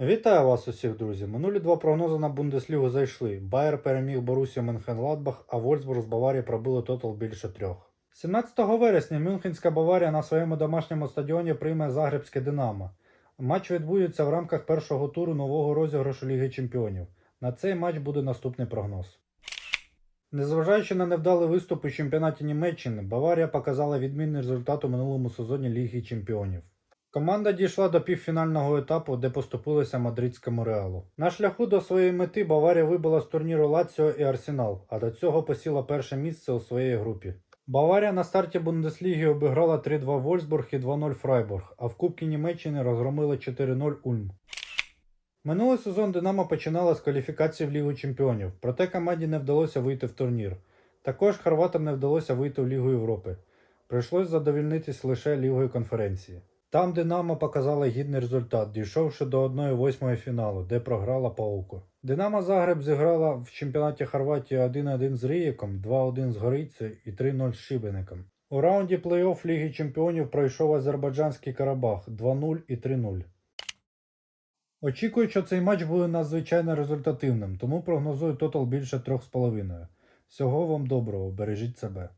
Вітаю вас усіх, друзі. Минулі два прогнози на Бундеслігу зайшли. Байер переміг Борусію Мюнхен-Ладбах, а Вольсбург з Баварії пробили тотал більше трьох. 17 вересня Мюнхенська Баварія на своєму домашньому стадіоні прийме Загребське Динамо. Матч відбудеться в рамках першого туру нового розіграшу Ліги Чемпіонів. На цей матч буде наступний прогноз. Незважаючи на невдалий виступ у чемпіонаті Німеччини, Баварія показала відмінний результат у минулому сезоні Ліги Чемпіонів. Команда дійшла до півфінального етапу, де поступилася мадридському реалу. На шляху до своєї мети Баварія вибила з турніру Лаціо і Арсенал, а до цього посіла перше місце у своїй групі. Баварія на старті Бундесліги обіграла 3-2 Вольсбург і 2-0 Фрайбург, а в Кубці Німеччини розгромили 4-0 Ульм. Минулий сезон Динамо починала з кваліфікації в Лігу Чемпіонів, проте команді не вдалося вийти в турнір. Також хорватам не вдалося вийти в Лігу Європи. Прийшлось задовільнитись лише Лігою конференції. Там Динамо показала гідний результат, дійшовши до 1-8 фіналу, де програла Пауку. Динамо Загреб зіграла в чемпіонаті Хорватії 1-1 з Рієком, 2-1 з Горицею і 3-0 з Шибеником. У раунді плей-офф Ліги Чемпіонів пройшов Азербайджанський Карабах 2-0 і 3-0. Очікую, що цей матч буде надзвичайно результативним, тому прогнозую тотал більше 3,5. Всього вам доброго, бережіть себе.